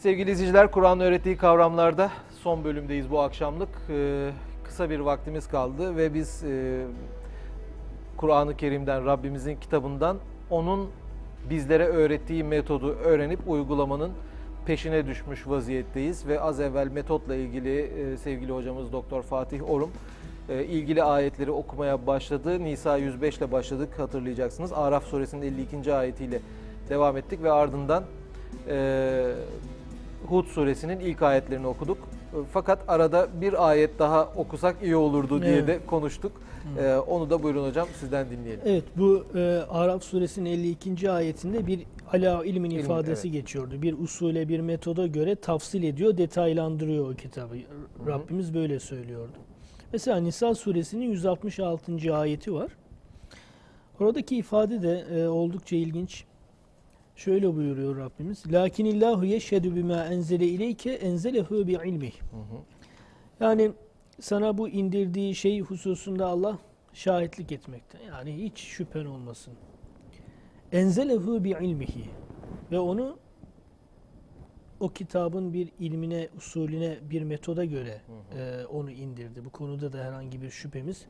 Sevgili izleyiciler, Kur'an öğrettiği kavramlarda son bölümdeyiz bu akşamlık. Ee, kısa bir vaktimiz kaldı ve biz e, Kur'an-ı Kerim'den, Rabbimizin kitabından onun bizlere öğrettiği metodu öğrenip uygulamanın peşine düşmüş vaziyetteyiz ve az evvel metotla ilgili e, sevgili hocamız Doktor Fatih Orum e, ilgili ayetleri okumaya başladı. Nisa 105 ile başladık hatırlayacaksınız. Araf suresinin 52. ayetiyle devam ettik ve ardından e, Hud suresinin ilk ayetlerini okuduk. E, Fakat arada bir ayet daha okusak iyi olurdu diye Evet. de konuştuk. E, onu da buyurun hocam sizden dinleyelim. Evet bu e, Araf suresinin 52. ayetinde bir ala ilmin İlmin, ifadesi evet. geçiyordu. Bir usule bir metoda göre tafsil ediyor, detaylandırıyor o kitabı. Rabbimiz böyle söylüyordu. Mesela Nisa suresinin 166. ayeti var. Oradaki ifade de e, oldukça ilginç. Şöyle buyuruyor Rabbimiz. Lakinillahu yeşhedü bima enzele ileyke enzelehu bi ilmih. Hı hı. Yani sana bu indirdiği şey hususunda Allah şahitlik etmekte. Yani hiç şüphen olmasın. Enzelehu bi ilmihi ve onu o kitabın bir ilmine, usulüne, bir metoda göre e, onu indirdi. Bu konuda da herhangi bir şüphemiz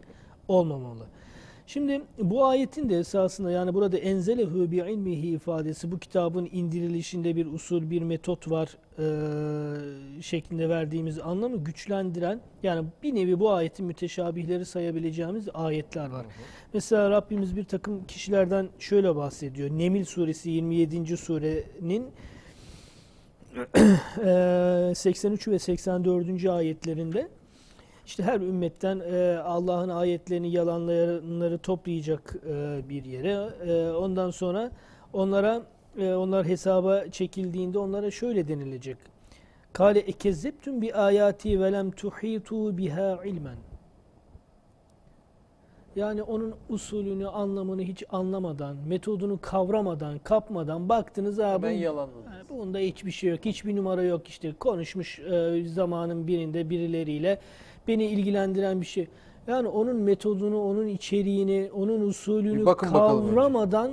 olmamalı. Şimdi bu ayetin de esasında yani burada enzelehu bi ilmihi ifadesi bu kitabın indirilişinde bir usul, bir metot var e, şeklinde verdiğimiz anlamı güçlendiren yani bir nevi bu ayetin müteşabihleri sayabileceğimiz ayetler var. Mesela Rabbimiz bir takım kişilerden şöyle bahsediyor. Nemil suresi 27. surenin eee, 83 ve 84. ayetlerinde işte her ümmetten eee, Allah'ın ayetlerini yalanlayanları toplayacak eee, bir yere. Eee, ondan sonra onlara eee, onlar hesaba çekildiğinde onlara şöyle denilecek. Kale ekezzeptüm bi ayati ve lem tuhitu biha ilmen. Yani onun usulünü, anlamını hiç anlamadan, metodunu kavramadan, kapmadan baktınız ha Ben yalanladım. Ha, Bunda hiçbir şey yok. Hiçbir numara yok işte. Konuşmuş e, zamanın birinde birileriyle beni ilgilendiren bir şey. Yani onun metodunu, onun içeriğini, onun usulünü Bir bakın bakalım önce. kavramadan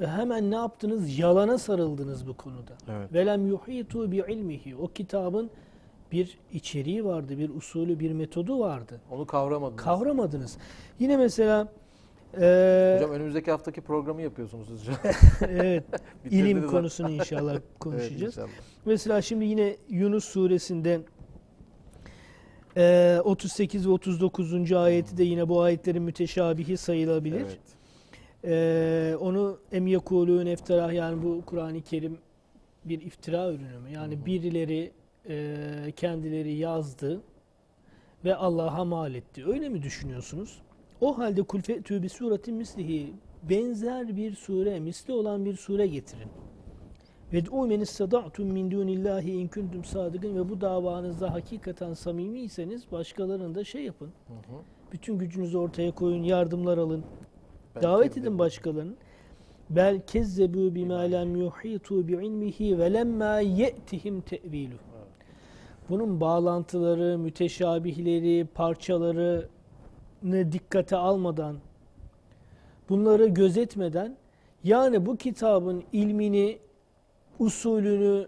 e, hemen ne yaptınız? Yalana sarıldınız bu konuda. Evet. Velem yuhitu bi ilmihi. O kitabın bir içeriği vardı, bir usulü, bir metodu vardı. Onu kavramadınız. Kavramadınız. Yine mesela e, Hocam önümüzdeki haftaki programı yapıyorsunuz hocam. evet, Bitirdiniz ilim ha. konusunu inşallah konuşacağız. inşallah. Mesela şimdi yine Yunus suresinde e, 38 ve 39. ayeti de yine bu ayetlerin müteşabihi sayılabilir. Evet. E, onu em yekulûn efterah yani bu Kur'an-ı Kerim bir iftira ürünü mü? Yani birileri e, kendileri yazdı ve Allah'a mal etti. Öyle mi düşünüyorsunuz? O halde kulfetü bi suretin mislihi benzer bir sure, misli olan bir sure getirin. Ve o men istada'tum min dunillahi in kuntum sadıkın ve bu davanızda hakikaten samimiyseniz başkalarını da şey yapın. Hı hı. Bütün gücünüzü ortaya koyun, yardımlar alın. Davet edin başkalarını. Bel kezzebu bima lem yuhitu bi ilmihi ve lemma ye'tihim te'vilu. Bunun bağlantıları, müteşabihleri, parçalarını dikkate almadan, bunları gözetmeden, yani bu kitabın ilmini, usulünü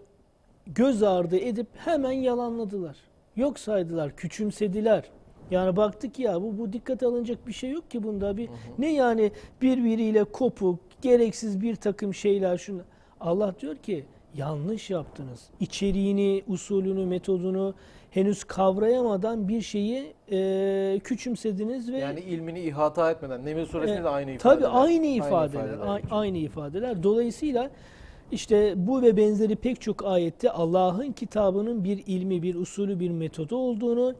göz ardı edip hemen yalanladılar. Yok saydılar, küçümsediler. Yani baktık ya bu, bu dikkate alınacak bir şey yok ki bunda. Bir, ne yani birbiriyle kopuk, gereksiz bir takım şeyler. Şunu. Allah diyor ki yanlış yaptınız. İçeriğini, usulünü, metodunu henüz kavrayamadan bir şeyi e, küçümsediniz ve Yani ilmini ihata etmeden. Nemil suresinde e, de aynı ifadeler. Tabii aynı ifadeler. ifadeler a- geçiyor. Aynı ifadeler. Dolayısıyla işte bu ve benzeri pek çok ayette Allah'ın kitabının bir ilmi, bir usulü, bir metodu olduğunu,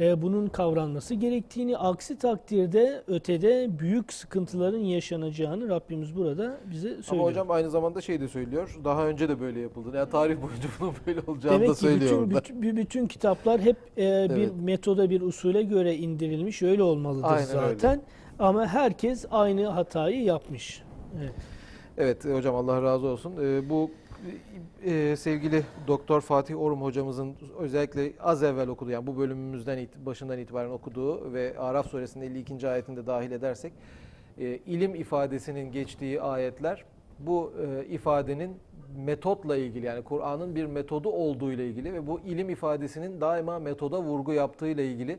e, bunun kavranması gerektiğini, aksi takdirde ötede büyük sıkıntıların yaşanacağını Rabbimiz burada bize söylüyor. Ama hocam aynı zamanda şey de söylüyor. Daha önce de böyle yapıldı. Yani tarih boyunca bunun böyle olacağını Demek da ki söylüyor. bütün, orada. bütün, bütün kitaplar hep e, bir Evet. metoda, bir usule göre indirilmiş. Öyle olmalıdır Aynen öyle. zaten. Ama herkes aynı hatayı yapmış. Evet. Evet e, hocam Allah razı olsun. E, bu e, sevgili Doktor Fatih Orum hocamızın özellikle az evvel okuduğu yani bu bölümümüzden it- başından itibaren okuduğu ve Araf suresinin 52. ayetinde dahil edersek e, ilim ifadesinin geçtiği ayetler bu e, ifadenin metotla ilgili yani Kur'an'ın bir metodu olduğu ile ilgili ve bu ilim ifadesinin daima metoda vurgu yaptığı ile ilgili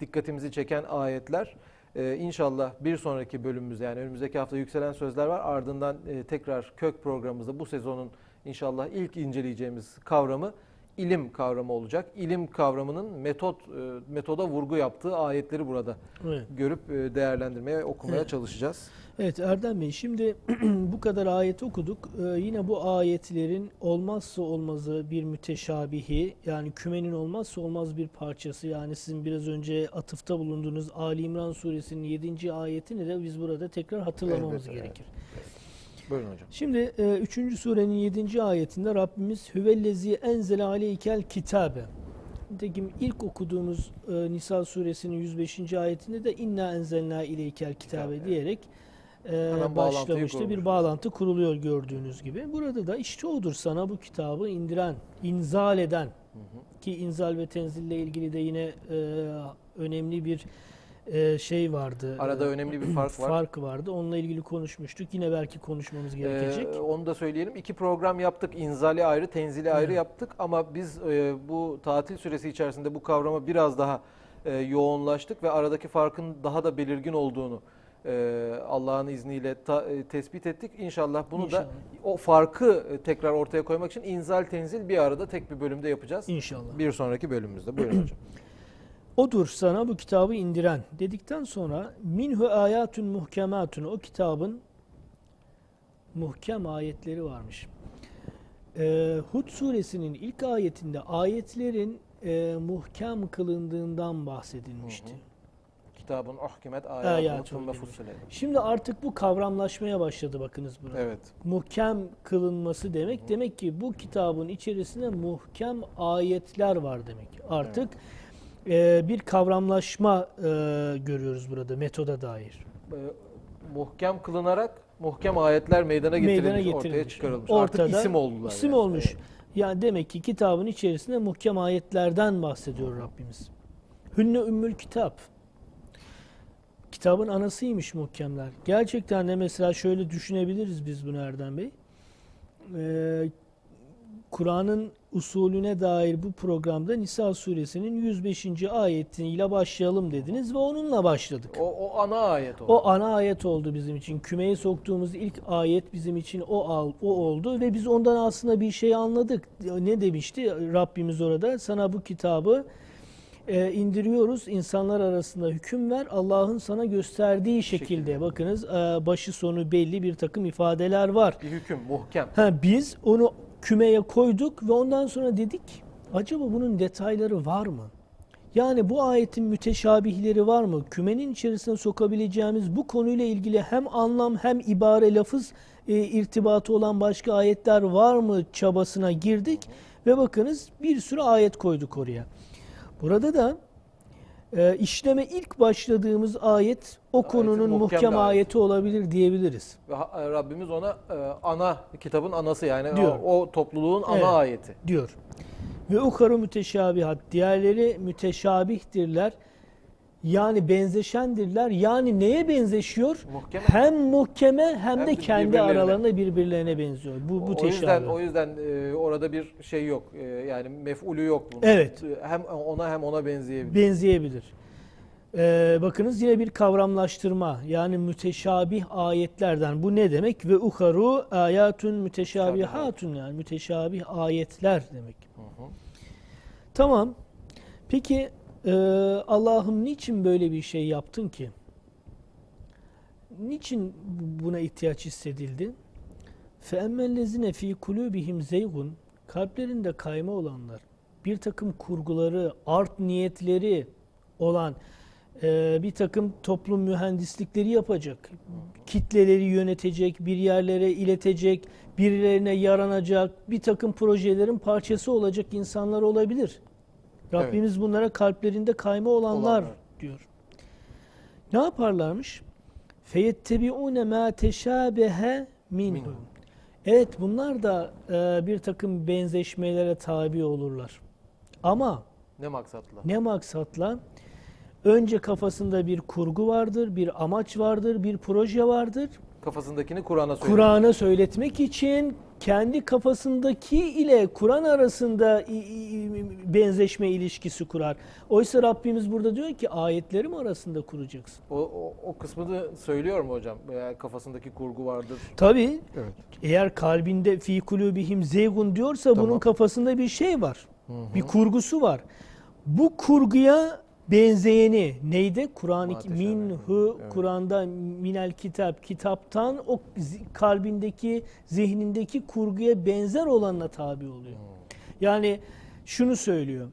dikkatimizi çeken ayetler. Ee, inşallah bir sonraki bölümümüzde yani önümüzdeki hafta yükselen sözler var. Ardından e, tekrar kök programımızda bu sezonun inşallah ilk inceleyeceğimiz kavramı ilim kavramı olacak. İlim kavramının metot e, metoda vurgu yaptığı ayetleri burada Evet. görüp e, değerlendirmeye okumaya Evet. çalışacağız. Evet Erdem Bey şimdi bu kadar ayet okuduk. Ee, yine bu ayetlerin olmazsa olmazı bir müteşabihi yani kümenin olmazsa olmaz bir parçası yani sizin biraz önce atıfta bulunduğunuz Ali İmran suresinin 7. ayetini de biz burada tekrar hatırlamamız Elbette, gerekir. Buyurun hocam. Şimdi 3. surenin 7. ayetinde Rabbimiz Hüvellezi enzele aleykel kitabe. Nitekim ilk okuduğumuz e, Nisa suresinin 105. ayetinde de inna enzelna ileykel kitabe Evet. diyerek e, başlamıştı. Bir bağlantı kuruluyor gördüğünüz gibi. Burada da işte odur sana bu kitabı indiren, inzal eden ki inzal ve tenzille ilgili de yine e, önemli bir e, şey vardı. Arada E, önemli bir fark var. fark vardı. Onunla ilgili konuşmuştuk. Yine belki konuşmamız gerekecek. Ee, onu da söyleyelim. İki program yaptık. İnzali ayrı, tenzili ayrı Evet. yaptık. Ama biz e, bu tatil süresi içerisinde bu kavrama biraz daha e, yoğunlaştık ve aradaki farkın daha da belirgin olduğunu e, Allah'ın izniyle ta- e, tespit ettik. İnşallah bunu İnşallah. da o farkı e, tekrar ortaya koymak için inzal tenzil bir arada tek bir bölümde yapacağız. İnşallah. Bir sonraki bölümümüzde. Buyurun hocam. Odur sana bu kitabı indiren dedikten sonra minhu ayatun muhkematun o kitabın muhkem ayetleri varmış. Ee, Hud suresinin ilk ayetinde ayetlerin e, muhkem kılındığından bahsedilmişti. Hı hı. Kitabın ahkimet Ayatun fussilet. Şimdi artık bu kavramlaşmaya başladı bakınız buna. Evet. Muhkem kılınması demek demek ki bu kitabın içerisinde muhkem ayetler var demek. Artık e, bir kavramlaşma e, görüyoruz burada metoda dair. e, muhkem kılınarak muhkem ayetler meydana getirilmiş, Meydana ortaya getirilmiş. çıkarılmış. Ortada Artık isim oldular. İsim yani. olmuş. Yani demek ki kitabın içerisinde muhkem ayetlerden bahsediyor Rabbimiz. Hünne ümmül kitap. Kitabın anasıymış muhkemler. Gerçekten de mesela şöyle düşünebiliriz biz bunu Erdem Bey. Ee, Kur'an'ın usulüne dair bu programda Nisa suresinin 105. ayetiyle başlayalım dediniz ve onunla başladık. O, o ana ayet oldu. O ana ayet oldu bizim için. Kümeye soktuğumuz ilk ayet bizim için o al, o oldu ve biz ondan aslında bir şey anladık. Ne demişti Rabbimiz orada? Sana bu kitabı e, indiriyoruz. İnsanlar arasında hüküm ver. Allah'ın sana gösterdiği şekilde. Şekilde. Bakınız e, başı sonu belli bir takım ifadeler var. bir hüküm, muhkem. Ha, biz onu kümeye koyduk ve ondan sonra dedik acaba bunun detayları var mı? Yani bu ayetin müteşabihleri var mı? Kümenin içerisine sokabileceğimiz bu konuyla ilgili hem anlam hem ibare lafız e, irtibatı olan başka ayetler var mı çabasına girdik ve bakınız bir sürü ayet koyduk oraya. Burada da e, işleme ilk başladığımız ayet o Ayetin konunun muhkem muhkem bir ayet. ayeti olabilir diyebiliriz. Ve ha- e, Rabbimiz ona e, ana, kitabın anası yani Diyor. o, o topluluğun ana Evet. ayeti. diyor. Ve ukaru müteşabihat. Diğerleri müteşabihtirler. Yani benzeşendirler. Yani neye benzeşiyor? Muhkeme. Hem muhkeme hem, Hem de kendi aralarında birbirlerine benziyor. Bu bu o yüzden o yüzden e, orada bir şey yok. E, yani mef'ulü yok bunun. Evet. E, Hem ona hem ona benzeyebilir. benzeyebilir. Ee, bakınız yine bir kavramlaştırma yani müteşabih ayetlerden bu ne demek ve uharu ayatun müteşabihatun yani müteşabih ayetler demek. Hı hı. Tamam. Peki e, Allah'ım niçin böyle bir şey yaptın ki? Niçin bu- buna ihtiyaç hissedildi? فَاَمَّا fi kulubihim zeygun Kalplerinde kayma olanlar, bir takım kurguları, art niyetleri olan e, bir takım toplum mühendislikleri yapacak, kitleleri yönetecek, bir yerlere iletecek, birilerine yaranacak, bir takım projelerin parçası olacak insanlar olabilir. Rabbimiz bunlara kalplerinde kayma olanlar, Olanlar. diyor. Ne yaparlarmış? Feyettebiune ma teşabehe minhu. Minhu. Evet bunlar da e, bir takım benzeşmelere tabi olurlar. Ama Ne maksatla? ne maksatla? Önce kafasında bir kurgu vardır, bir amaç vardır, bir proje vardır. Kafasındakini Kur'an'a söylüyor. Kur'an'a söyletmek için kendi kafasındaki ile Kur'an arasında benzeşme ilişkisi kurar. Oysa Rabbimiz burada diyor ki ayetlerim arasında kuracaksın. O, o, o kısmını söylüyor mu hocam? Veya kafasındaki kurgu vardır. Tabii Evet. eğer kalbinde fi kulubihim zeygun diyorsa Tamam. bunun kafasında bir şey var. Bir kurgusu var. Bu kurguya benzeyeni neyde? Kur'an-ı Ateşe minhu evet. Kur'an'da minel kitap kitaptan o kalbindeki zihnindeki kurguya benzer olanla tabi oluyor. Yani şunu söylüyor.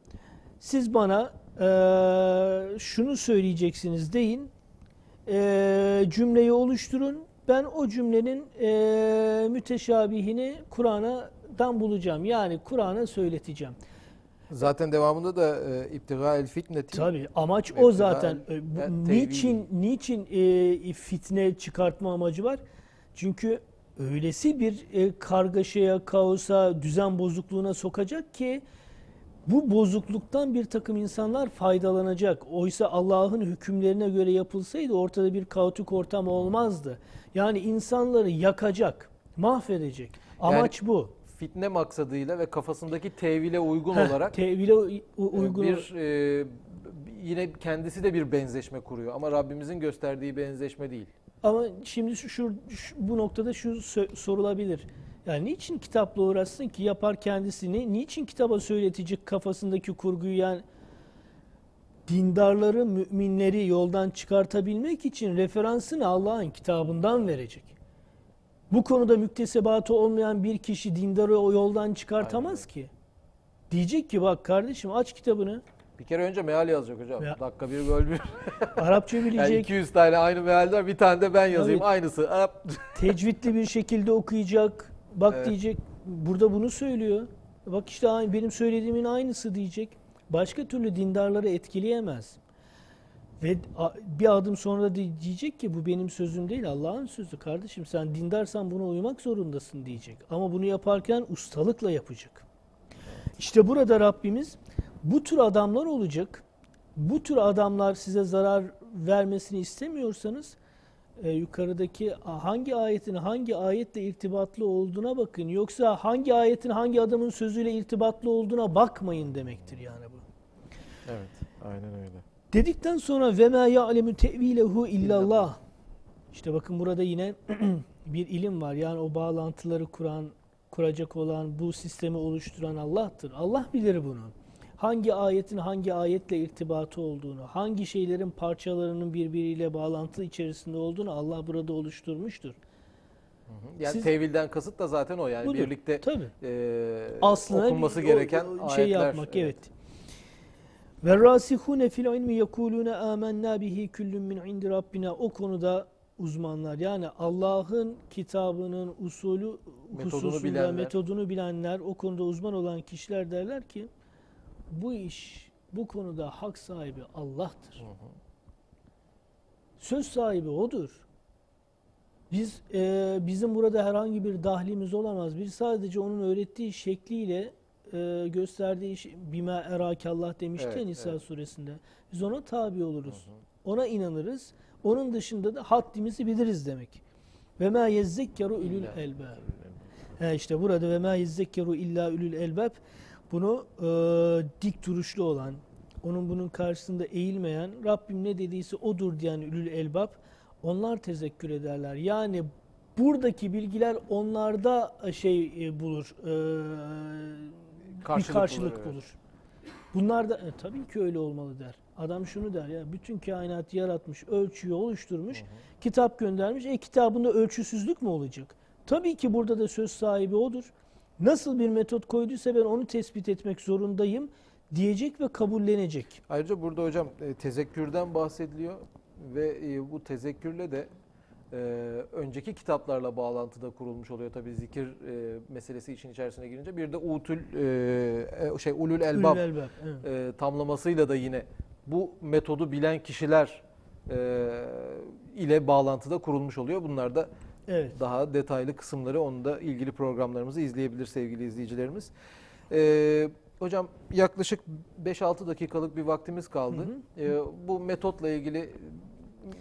Siz bana eee, şunu söyleyeceksiniz deyin. Eee, cümleyi oluşturun. Ben o cümlenin eee, müteşabihini Kur'an'dan bulacağım. Yani Kur'an'a söyleteceğim. Zaten devamında da e, iptiga el fitneti. Tabii amaç o zaten. güzel, E, bu e, niçin niçin e, fitne çıkartma amacı var? Çünkü öylesi bir e, kargaşaya, kaosa, düzen bozukluğuna sokacak ki bu bozukluktan bir takım insanlar faydalanacak. Oysa Allah'ın hükümlerine göre yapılsaydı ortada bir kaotik ortam olmazdı. Yani insanları yakacak, mahvedecek. Amaç bu. Fitne maksadıyla ve kafasındaki tevhile uygun Heh, olarak tevhile e, uygun bir e, yine kendisi de bir benzeşme kuruyor ama Rabbimizin gösterdiği benzeşme değil. Ama şimdi şu, şu- şu- bu noktada şu sorulabilir. Yani niçin kitapla uğraşsın ki yapar kendisini? Niçin kitaba söyletecek kafasındaki kurguyu yani dindarları, müminleri yoldan çıkartabilmek için referansını Allah'ın kitabından verecek. Bu konuda müktesebatı olmayan bir kişi dindarı o yoldan çıkartamaz ki. Diyecek ki bak kardeşim aç kitabını. Bir kere önce meal yazacak hocam. Ya- Dakika bir böl bir. Arapça Yani bilecek. 200 tane aynı meal var. Bir tane de ben yazayım. Tabii. Aynısı. Hop. tecvidli bir şekilde okuyacak. Bak Evet. diyecek. Burada bunu söylüyor. Bak işte aynı benim söylediğimin aynısı diyecek. Başka türlü dindarları etkileyemez. Ve bir adım sonra diyecek ki bu benim sözüm değil Allah'ın sözü kardeşim sen dindarsan buna uymak zorundasın diyecek. Ama bunu yaparken ustalıkla yapacak. İşte burada Rabbimiz bu tür adamlar olacak. Bu tür adamlar size zarar vermesini istemiyorsanız e, yukarıdaki hangi ayetin hangi ayetle irtibatlı olduğuna bakın. Yoksa hangi ayetin hangi adamın sözüyle irtibatlı olduğuna bakmayın demektir yani bu. Evet. Aynen öyle. Dedikten sonra ve ma ya'lemu tevilehu illallah. İşte bakın burada yine bir ilim var. Yani o bağlantıları kuran, kuracak olan, bu sistemi oluşturan Allah'tır. Allah bilir bunu. Hangi ayetin hangi ayetle irtibatı olduğunu, hangi şeylerin parçalarının birbiriyle bağlantı içerisinde olduğunu Allah burada oluşturmuştur. Yani Siz- tevilden kasıt da zaten o. Yani Budur. birlikte Tabii. e, Aslında okunması bir- gereken o ayetler. şey yapmak evet. Ve rasihune fil ilmi yekulune amennâ bihi kullun min indi rabbina o konuda uzmanlar yani Allah'ın kitabının usulü Metodunu bilenler. metodunu bilenler o konuda uzman olan kişiler derler ki bu iş bu konuda hak sahibi Allah'tır. Söz sahibi odur. Biz e, bizim burada herhangi bir dahlimiz olamaz. Biz sadece onun öğrettiği şekliyle e, gösterdiği şey, bime erakallah demişti Evet, ya Nisa evet. suresinde. Biz ona tabi oluruz. Ona inanırız. Onun dışında da haddimizi biliriz demek. Ve ma yezzekkeru ulul İlla- elbab. He işte burada ve ma yezzekkeru illa ulul elbab bunu e, dik duruşlu olan, onun bunun karşısında eğilmeyen, Rabbim ne dediyse odur diyen ülül elbab, onlar tezekkür ederler. Yani buradaki bilgiler onlarda şey e, bulur, e, bir Karşılık karşılık bulur, evet. bulur. Bunlar da e, tabii ki öyle olmalı der. Adam şunu der ya, bütün kainatı yaratmış, ölçüyü oluşturmuş, kitap göndermiş. E kitabında ölçüsüzlük mü olacak? Tabii ki burada da söz sahibi odur. Nasıl bir metot koyduysa ben onu tespit etmek zorundayım diyecek ve kabullenecek. Ayrıca burada hocam e, tezekkürden bahsediliyor ve e, bu tezekkürle de e, önceki kitaplarla bağlantıda kurulmuş oluyor tabii zikir e, meselesi için içerisine girince. Bir de utül e, e, şey ulul elbab Ülül elbab, evet. e, tamlamasıyla da yine bu metodu bilen kişiler e, ile bağlantıda kurulmuş oluyor. Bunlar da Evet. daha detaylı kısımları onu da ilgili programlarımızı izleyebilir sevgili izleyicilerimiz. Ee, hocam yaklaşık 5-6 dakikalık bir vaktimiz kaldı. Hı Ee, bu metotla ilgili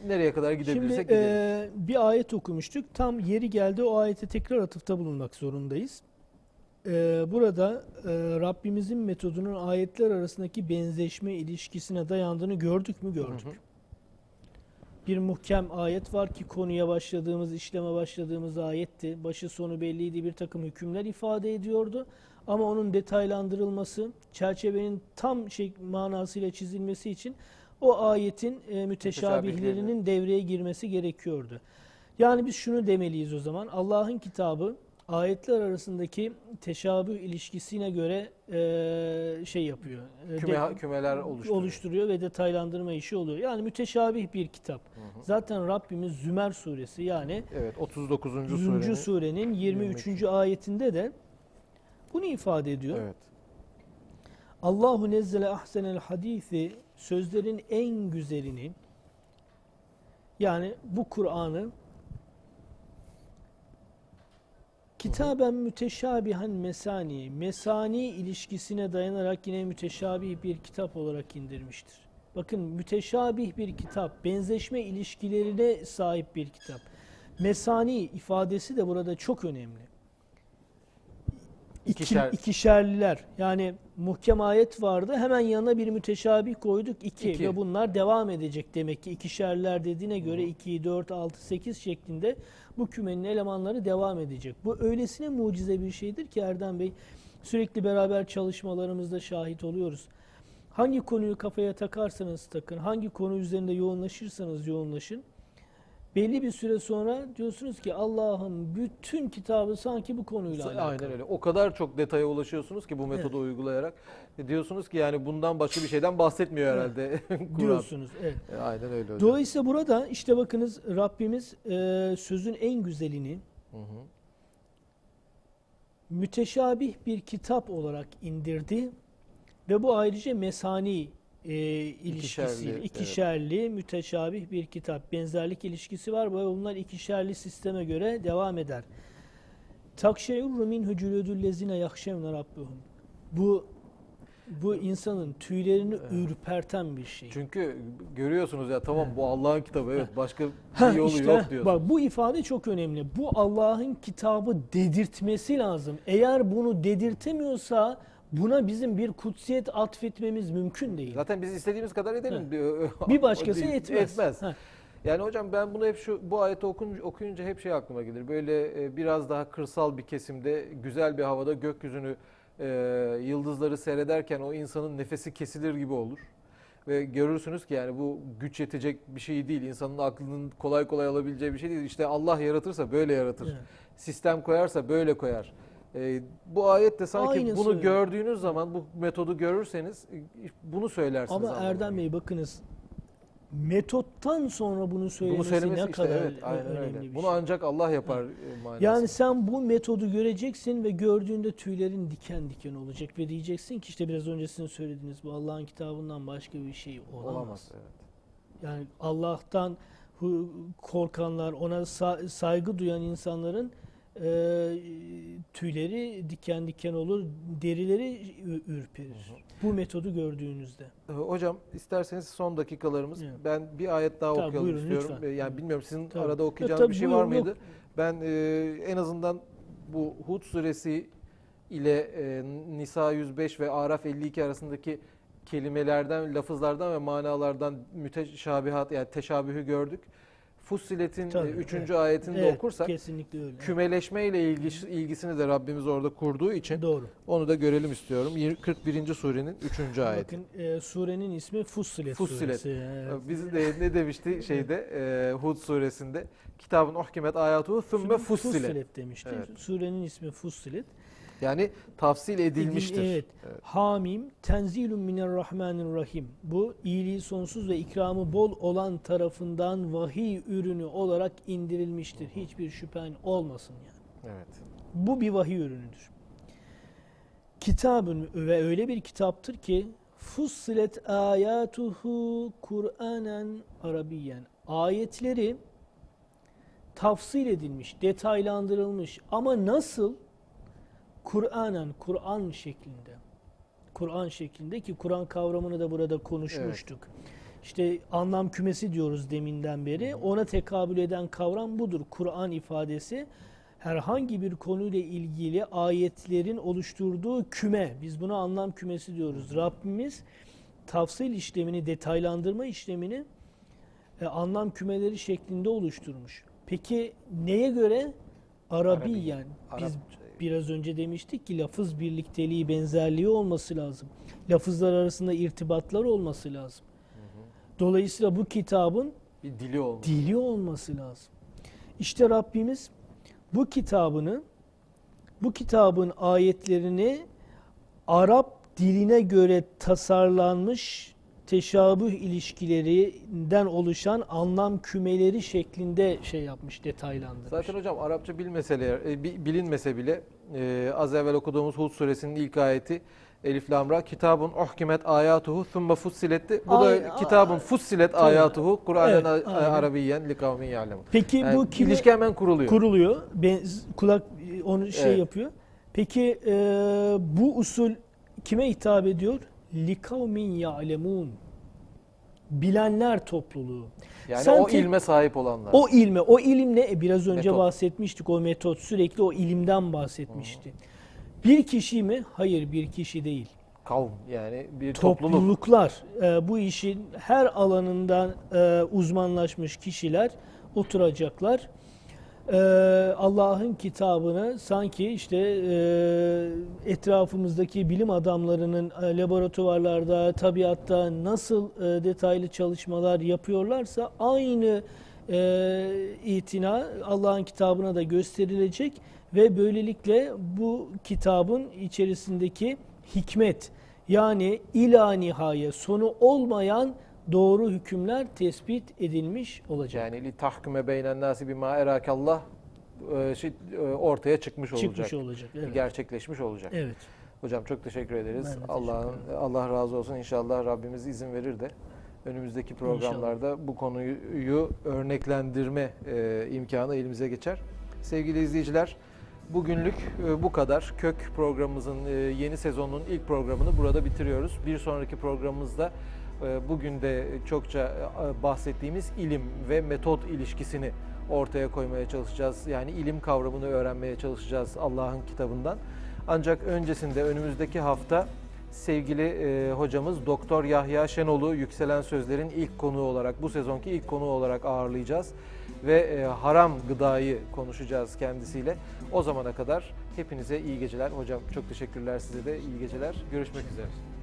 nereye kadar Şimdi gidebilirsek gidelim. e, bir ayet okumuştuk. Tam yeri geldi o ayete tekrar atıfta bulunmak zorundayız. E, burada e, Rabbimizin metodunun ayetler arasındaki benzeşme ilişkisine dayandığını gördük mü gördük. Hı hı. Bir muhkem ayet var ki konuya başladığımız, işleme başladığımız ayetti. Başı sonu belliydi, bir takım hükümler ifade ediyordu. Ama onun detaylandırılması, çerçevenin tam şey manasıyla çizilmesi için o ayetin e, müteşabihlerinin devreye girmesi gerekiyordu. Yani biz şunu demeliyiz o zaman. Allah'ın kitabı ayetler arasındaki teşabüh ilişkisine göre e, şey yapıyor. e, Küme, de- kümeler oluşturuyor. oluşturuyor ve detaylandırma işi oluyor. Yani müteşabih bir kitap. Hı hı. Zaten Rabbimiz Zümer suresi yani Evet 39. 100. surenin. surenin 23. ayetinde de bunu ifade ediyor. Evet. Allahu nezzele ahsenel hadisi sözlerin en güzelini yani bu Kur'an'ı kitaben müteşabihan mesani mesani ilişkisine dayanarak yine müteşabih bir kitap olarak indirmiştir. Bakın müteşabih bir kitap, benzeşme ilişkilerine sahip bir kitap. Mesani ifadesi de burada çok önemli. İki, İkişer. ikişerliler. Yani muhkem ayet vardı. Hemen yanına bir müteşabih koyduk. iki. İki. Ve bunlar devam edecek demek ki. ikişerliler dediğine göre 2, 4, 6, 8 şeklinde bu kümenin elemanları devam edecek. Bu öylesine mucize bir şeydir ki Erdem Bey sürekli beraber çalışmalarımızda şahit oluyoruz. Hangi konuyu kafaya takarsanız takın, hangi konu üzerinde yoğunlaşırsanız yoğunlaşın. Belli bir süre sonra diyorsunuz ki Allah'ın bütün kitabı sanki bu konuyla alakalı. Aynen öyle. O kadar çok detaya ulaşıyorsunuz ki bu metodu uygulayarak. E, Diyorsunuz ki yani bundan başka bir şeyden bahsetmiyor herhalde. Kur'an. diyorsunuz. Evet. E, Aynen öyle hocam. Dolayısıyla burada işte bakınız Rabbimiz e, sözün en güzelini Hı hı. müteşabih bir kitap olarak indirdi ve bu ayrıca mesani e, ilişkisi, İkişerli, ikişerli, müteşabih bir kitap. Benzerlik ilişkisi var ve bunlar ikişerli sisteme göre devam eder. Takşeyrü min hücülüdüllezine yakşevne rabbuhum. Bu bu insanın tüylerini ürperten bir şey. Çünkü görüyorsunuz ya tamam bu Allah'ın kitabı evet başka bir yolu işte, yok diyorsun. Bak bu ifade çok önemli. Bu Allah'ın kitabı dedirtmesi lazım. Eğer bunu dedirtemiyorsa buna bizim bir kutsiyet atfetmemiz mümkün değil. Zaten biz istediğimiz kadar edelim. diyor. Bir başkası etmez. Etmez. Ha. Yani hocam ben bunu hep şu bu ayeti okuyunca, okuyunca hep şey aklıma gelir. Böyle e, biraz daha kırsal bir kesimde güzel bir havada gökyüzünü e, yıldızları seyrederken o insanın nefesi kesilir gibi olur. Ve görürsünüz ki yani bu güç yetecek bir şey değil. İnsanın aklının kolay kolay alabileceği bir şey değil. İşte Allah yaratırsa böyle yaratır. Evet. Sistem koyarsa böyle koyar. E, bu ayet de sanki Aynısı bunu gördüğünüz zaman bu metodu görürseniz e, bunu söylersiniz. Ama Erdem Bey bakınız metottan sonra bunu söylemesi, Bunu söylemesi ne işte kadar evet aynen önemli öyle. bir Bunu şey. ancak Allah yapar e, manası. Yani sen bu metodu göreceksin ve gördüğünde tüylerin diken diken olacak ve diyeceksin ki işte biraz önce sizin söylediğiniz bu Allah'ın kitabından başka bir şey olamaz. olamaz. Evet. Yani Allah'tan korkanlar, ona sa- saygı duyan insanların e, tüyleri diken diken olur, derileri ürperir. Bu metodu gördüğünüzde. Ee, Hocam isterseniz son dakikalarımız. Evet. Ben bir ayet daha Tabii, okuyalım buyurun, istiyorum. lütfen. Ee, Yani bilmiyorum sizin Tabii. arada okuyacağınız tabii, bir şey var buyurun, mıydı? yok. Ben e, en azından bu Hud suresi ile e, Nisa 105 ve Araf 52 arasındaki kelimelerden, lafızlardan ve manalardan müteşabihat yani teşabühü gördük. Fussilet'in Tabii, 3. evet. ayetini de Evet, okursak kesinlikle öyle. kümeleşme ile ilgisi, ilgisini de Rabbimiz orada kurduğu için Doğru. onu da görelim istiyorum. Yir- 41. surenin 3. ayeti. Bakın e, surenin ismi Fussilet, Fussilet. suresi. Evet. Biz de ne demişti şeyde e, Hud suresinde kitabın uhkimet ayatuhu thumme fussilet. Fussilet demişti. Evet. Surenin ismi Fussilet. Yani tafsil edilmiştir. Edil- evet. Evet. Hamim tenzilun minerrahmanirrahim. Bu iyiliği sonsuz ve ikramı bol olan tarafından vahiy ürünü olarak indirilmiştir. Hiçbir şüphen olmasın yani. Evet. Bu bir vahiy ürünüdür. Kitabın ve öyle bir kitaptır ki fussilet ayatuhu Kur'anen Arabiyen. Ayetleri tafsil edilmiş, detaylandırılmış ama nasıl? Kur'anen, Kur'an şeklinde. Kur'an şeklinde ki Kur'an kavramını da burada konuşmuştuk. işte anlam kümesi diyoruz deminden beri. Ona tekabül eden kavram budur. Kur'an ifadesi herhangi bir konuyla ilgili ayetlerin oluşturduğu küme. Biz buna anlam kümesi diyoruz. Rabbimiz tafsil işlemini, detaylandırma işlemini e, anlam kümeleri şeklinde oluşturmuş. Peki neye göre? Arabi, Arabi, yani. Biz Arapça. Biraz önce demiştik ki lafız birlikteliği, benzerliği olması lazım. Lafızlar arasında irtibatlar olması lazım. Dolayısıyla bu kitabın Bir dili olmuş. dili olması lazım. İşte Rabbimiz bu kitabını, bu kitabın ayetlerini Arap diline göre tasarlanmış teşabüh ilişkilerinden oluşan anlam kümeleri şeklinde şey yapmış, detaylandırmış. Zaten hocam Arapça bilmese, e, bi- bilinmese bile e, az evvel okuduğumuz Hud suresinin ilk ayeti Elif Lam Ra kitabun uhkimet ayatuhu thumma fussiletti. Bu Ay- da kitabun fussilet ayatuhu Kur'anen Evet, a- aynen. Arabiyyen li kavmin ya'lemun. Peki Yani bu kime ilişki hemen kuruluyor. kuruluyor? Ben, kulak e, onu şey Evet. yapıyor. Peki e, bu usul kime hitap ediyor? Likavmin ya'lemun. Bilenler topluluğu. yani Sen o tek- ilme sahip olanlar. O ilme, o ilim ne? E, Biraz önce Metot. bahsetmiştik. O metot sürekli o ilimden bahsetmişti. Bir kişi mi? Hayır, bir kişi değil. Kavm yani bir topluluk. Topluluklar. e, bu işin her alanından e, uzmanlaşmış kişiler oturacaklar. E, Allah'ın kitabını sanki işte e, etrafımızdaki bilim adamlarının e, laboratuvarlarda, tabiatta nasıl e, detaylı çalışmalar yapıyorlarsa aynı itina Allah'ın kitabına da gösterilecek ve böylelikle bu kitabın içerisindeki hikmet yani ila nihaye sonu olmayan doğru hükümler tespit edilmiş olacak. Yani li tahkime beynen nasi bima erakallah e, şey, e, ortaya çıkmış olacak. Çıkmış olacak. Evet. Gerçekleşmiş olacak. evet. Hocam çok teşekkür ederiz. Allah'ın Allah razı olsun. İnşallah Rabbimiz izin verir de önümüzdeki programlarda bu konuyu örneklendirme e, imkanı elimize geçer. Sevgili izleyiciler, bugünlük e, bu kadar. Kök programımızın e, yeni sezonunun ilk programını burada bitiriyoruz. Bir sonraki programımızda bugün de çokça e, bahsettiğimiz ilim ve metot ilişkisini ortaya koymaya çalışacağız. Yani ilim kavramını öğrenmeye çalışacağız Allah'ın kitabından. Ancak öncesinde önümüzdeki hafta sevgili e, hocamız Doktor Yahya Şenol'u Yükselen Sözler'in ilk konuğu olarak bu sezonki ilk konuğu olarak ağırlayacağız ve e, haram gıdayı konuşacağız kendisiyle. O zamana kadar hepinize iyi geceler. Hocam çok teşekkürler size de iyi geceler. Görüşmek üzere.